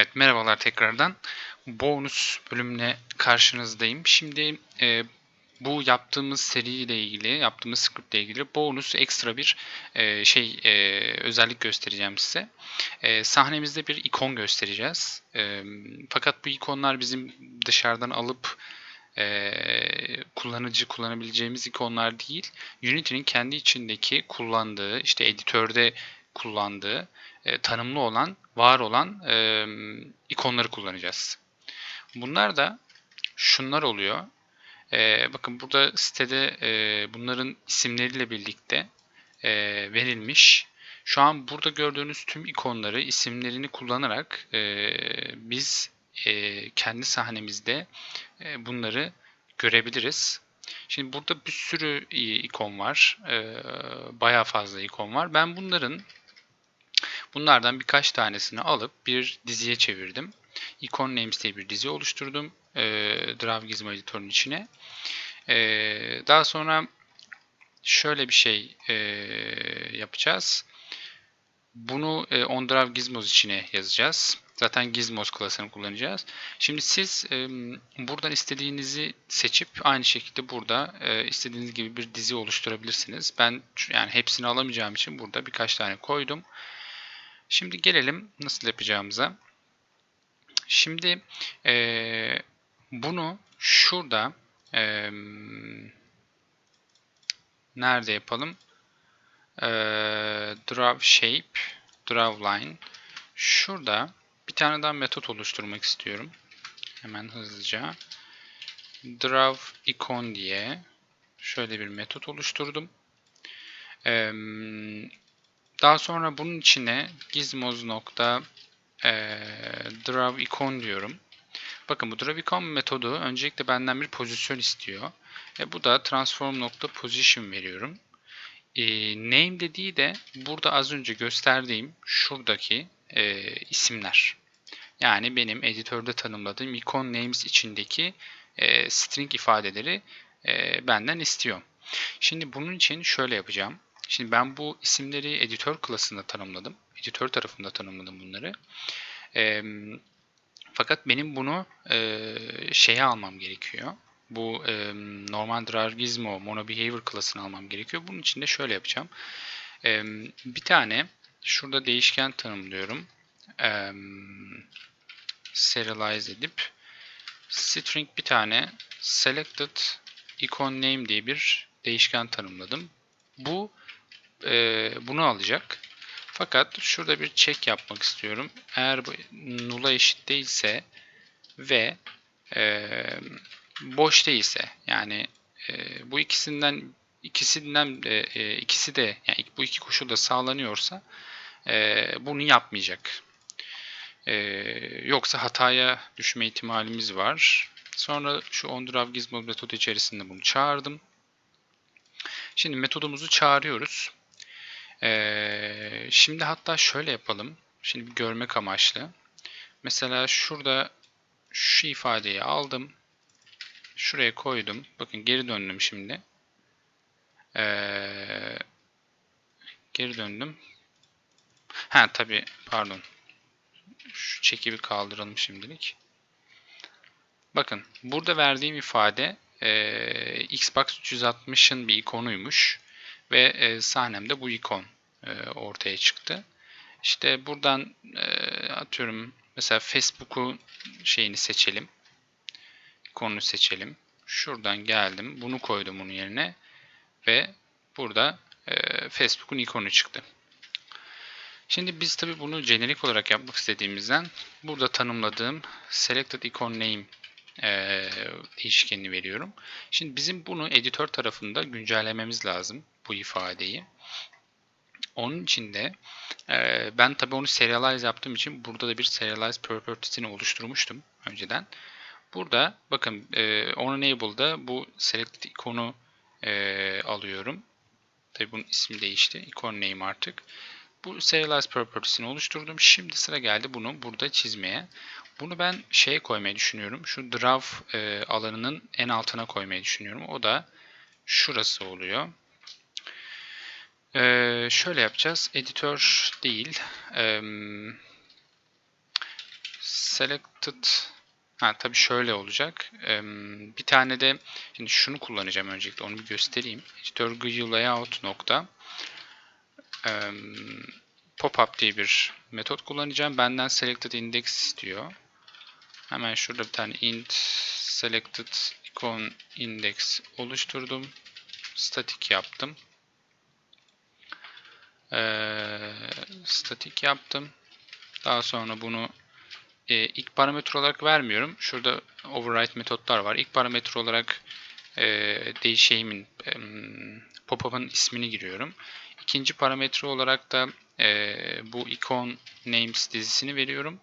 Evet merhabalar tekrardan. Bonus bölümle karşınızdayım. Şimdi e, bu yaptığımız seriyle ilgili, yaptığımız script ile ilgili bonus ekstra bir e, şey e, özellik göstereceğim size. E, sahnemizde bir ikon göstereceğiz. E, fakat bu ikonlar bizim dışarıdan alıp e, kullanıcı kullanabileceğimiz ikonlar değil. Unity'nin kendi içindeki kullandığı, işte editörde kullandığı e, tanımlı olan, var olan e, ikonları kullanacağız. Bunlar da şunlar oluyor. E, bakın burada sitede e, bunların isimleriyle birlikte e, verilmiş. Şu an burada gördüğünüz tüm ikonları isimlerini kullanarak e, biz e, kendi sahnemizde e, bunları görebiliriz. Şimdi burada bir sürü ikon var. E, bayağı fazla ikon var. Ben bunların Bunlardan birkaç tanesini alıp bir diziye çevirdim. Icon Names diye bir dizi oluşturdum. E, Draw Gizmo editörünün içine. E, daha sonra şöyle bir şey e, yapacağız. Bunu e, OnDrive Gizmos içine yazacağız. Zaten Gizmos klasını kullanacağız. Şimdi siz e, buradan istediğinizi seçip aynı şekilde burada e, istediğiniz gibi bir dizi oluşturabilirsiniz. Ben yani hepsini alamayacağım için burada birkaç tane koydum. Şimdi gelelim nasıl yapacağımıza. Şimdi e, bunu şurada e, nerede yapalım? E, draw shape, draw line. Şurada bir tane daha metot oluşturmak istiyorum. Hemen hızlıca. Draw icon diye şöyle bir metot oluşturdum. Ee, daha sonra bunun içine gizmoz nokta diyorum. Bakın bu draw icon metodu öncelikle benden bir pozisyon istiyor. E, bu da transform position veriyorum. E, name dediği de burada az önce gösterdiğim şuradaki e, isimler. Yani benim editörde tanımladığım icon names içindeki e, string ifadeleri e, benden istiyor. Şimdi bunun için şöyle yapacağım. Şimdi ben bu isimleri editör klasında tanımladım. Editör tarafında tanımladım bunları. E, fakat benim bunu e, şeye almam gerekiyor. Bu e, normal Drargizmo monobehavior klasını almam gerekiyor. Bunun için de şöyle yapacağım. E, bir tane şurada değişken tanımlıyorum. E, serialize edip string bir tane selected icon name diye bir değişken tanımladım. Bu e, bunu alacak. Fakat şurada bir check yapmak istiyorum. Eğer bu null'a eşit değilse ve e, boş değilse yani e, bu ikisinden ikisinden e, e, ikisi de yani bu iki koşul da sağlanıyorsa e, bunu yapmayacak. E, yoksa hataya düşme ihtimalimiz var. Sonra şu onDraw Gizmo metodu içerisinde bunu çağırdım. Şimdi metodumuzu çağırıyoruz. Ee, şimdi hatta şöyle yapalım. Şimdi görmek amaçlı. Mesela şurada şu ifadeyi aldım. Şuraya koydum. Bakın geri döndüm şimdi. Ee, geri döndüm. Ha tabi pardon. Şu çeki bir kaldıralım şimdilik. Bakın burada verdiğim ifade e, Xbox 360'ın bir ikonuymuş ve e, sahnemde bu ikon e, ortaya çıktı. İşte buradan e, atıyorum mesela Facebook'u şeyini seçelim. İkonunu seçelim. Şuradan geldim. Bunu koydum bunun yerine. Ve burada e, Facebook'un ikonu çıktı. Şimdi biz tabi bunu jenerik olarak yapmak istediğimizden burada tanımladığım selected icon name e, değişkenini veriyorum. Şimdi bizim bunu editör tarafında güncellememiz lazım bu ifadeyi. Onun için de e, ben tabi onu serialize yaptığım için burada da bir serialize property'sini oluşturmuştum önceden. Burada bakın e, on enable'da bu select ikonu e, alıyorum. Tabi bunun ismi değişti. Icon name artık. Bu serialize property'sini oluşturdum. Şimdi sıra geldi bunu burada çizmeye. Bunu ben şeye koymayı düşünüyorum. Şu draw e, alanının en altına koymayı düşünüyorum. O da şurası oluyor. Ee, şöyle yapacağız. Editör değil. Ee, selected ha tabii şöyle olacak. Ee, bir tane de şimdi şunu kullanacağım öncelikle onu bir göstereyim. Editor GUI layout nokta ee, pop-up diye bir metot kullanacağım. Benden selected index istiyor. Hemen şurada bir tane int selected icon index oluşturdum. Static yaptım. Ee, static yaptım. Daha sonra bunu e, ilk parametre olarak vermiyorum. Şurada override metotlar var. İlk parametre olarak e, değişeyimin e, pop-up'ın ismini giriyorum. İkinci parametre olarak da e, bu icon names dizisini veriyorum.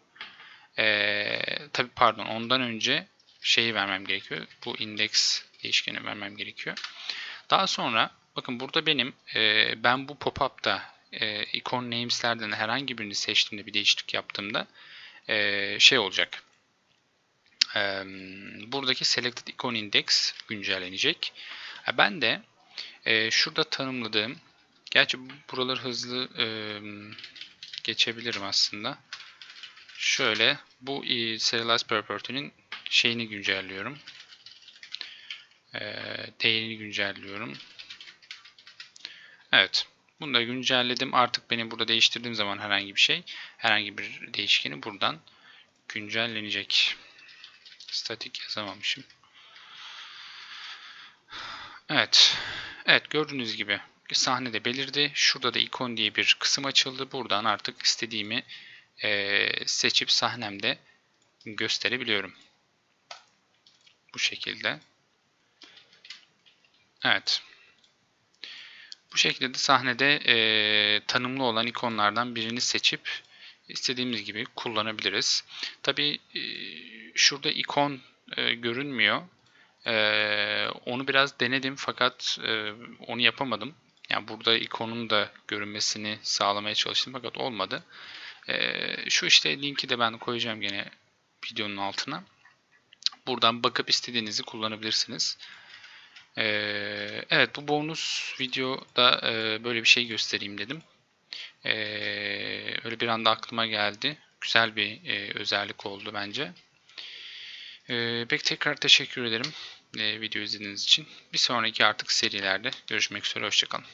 E, tabi pardon ondan önce şeyi vermem gerekiyor. Bu index değişkeni vermem gerekiyor. Daha sonra bakın burada benim e, ben bu pop-up'ta e, icon names'lerden herhangi birini seçtiğimde bir değişiklik yaptığımda e, şey olacak. E, buradaki selected icon index güncellenecek. Ben de e, şurada tanımladığım gerçi buraları hızlı e, geçebilirim aslında. Şöyle bu e, serialize property'nin şeyini güncelliyorum. E, değerini güncelliyorum. Evet. Bunu da güncelledim. Artık benim burada değiştirdiğim zaman herhangi bir şey, herhangi bir değişkeni buradan güncellenecek. Statik yazamamışım. Evet. Evet gördüğünüz gibi sahnede belirdi. Şurada da ikon diye bir kısım açıldı. Buradan artık istediğimi e, seçip sahnemde gösterebiliyorum. Bu şekilde. Evet. Bu şekilde de sahnede e, tanımlı olan ikonlardan birini seçip istediğimiz gibi kullanabiliriz. Tabi e, şurada ikon e, görünmüyor. E, onu biraz denedim fakat e, onu yapamadım. Yani burada ikonun da görünmesini sağlamaya çalıştım fakat olmadı. E, şu işte linki de ben koyacağım gene videonun altına. Buradan bakıp istediğinizi kullanabilirsiniz. Ee, evet bu bonus videoda e, böyle bir şey göstereyim dedim. Ee, öyle bir anda aklıma geldi. Güzel bir e, özellik oldu bence. Ee, pek tekrar teşekkür ederim e, video izlediğiniz için. Bir sonraki artık serilerde görüşmek üzere. Hoşçakalın.